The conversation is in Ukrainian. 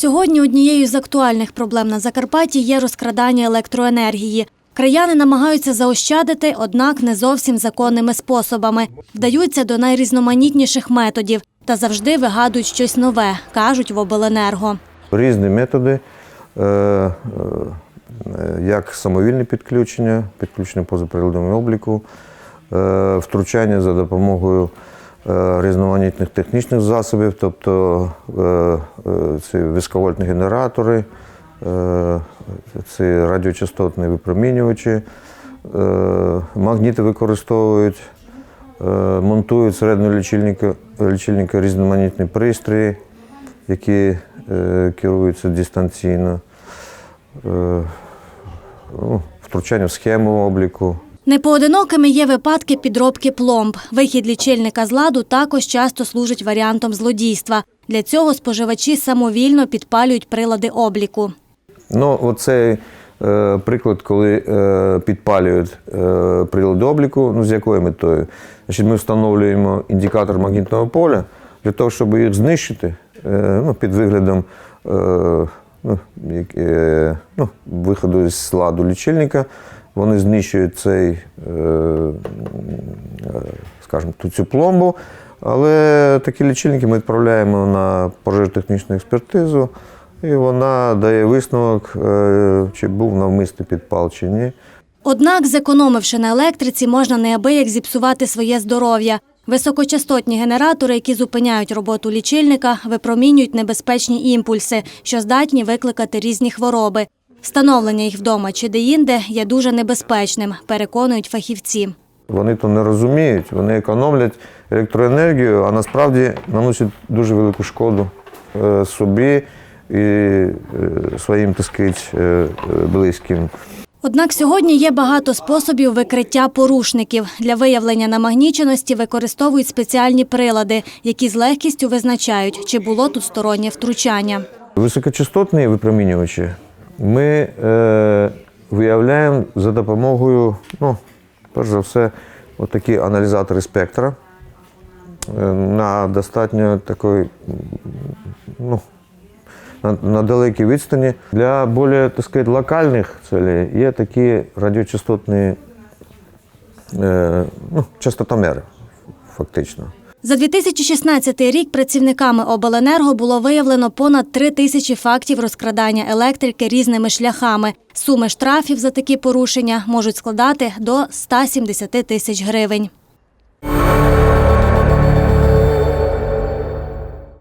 Сьогодні однією з актуальних проблем на Закарпатті є розкрадання електроенергії. Краяни намагаються заощадити, однак не зовсім законними способами. Вдаються до найрізноманітніших методів та завжди вигадують щось нове, кажуть в обленерго. Різні методи, е, е, як самовільне підключення, підключення поза приладами обліку, е, втручання за допомогою різноманітних технічних засобів, тобто е, е, це високовольтні генератори, е, це радіочастотні випромінювачі, е, магніти використовують, е, монтують середнього лічильника, лічильника різноманітні пристрої, які е, керуються дистанційно, е, ну, втручання в схему обліку. Непоодинокими є випадки підробки пломб. Вихід лічильника з ладу також часто служить варіантом злодійства. Для цього споживачі самовільно підпалюють прилади обліку. Ну, оцей е, приклад, коли е, підпалюють е, прилади обліку, ну з якою метою? Значить, ми встановлюємо індикатор магнітного поля для того, щоб їх знищити е, ну, під виглядом е, ну, е, ну, виходу з ладу лічильника. Вони знищують цей, е, скажімо, цю пломбу. Але такі лічильники ми відправляємо на пожежотехнічну експертизу, і вона дає висновок, е, чи був навмисний підпал чи ні. Однак, зекономивши на електриці, можна неабияк зіпсувати своє здоров'я. Високочастотні генератори, які зупиняють роботу лічильника, випромінюють небезпечні імпульси, що здатні викликати різні хвороби. Встановлення їх вдома чи деінде є дуже небезпечним, переконують фахівці. Вони то не розуміють, вони економлять електроенергію, а насправді наносять дуже велику шкоду е, собі і е, своїм е, е, близьким. Однак сьогодні є багато способів викриття порушників. Для виявлення намагніченості використовують спеціальні прилади, які з легкістю визначають, чи було тут стороннє втручання. Високочастотні випромінювачі ми е, виявляємо за допомогою, ну, перш за все, отакі аналізатори спектра е, на достатньо такої, ну, на, на далекій відстані. Для більш, так сказати, локальних целей є такі радіочастотні е, ну, частотомери, фактично. За 2016 рік працівниками обленерго було виявлено понад три тисячі фактів розкрадання електрики різними шляхами. Суми штрафів за такі порушення можуть складати до 170 тисяч гривень.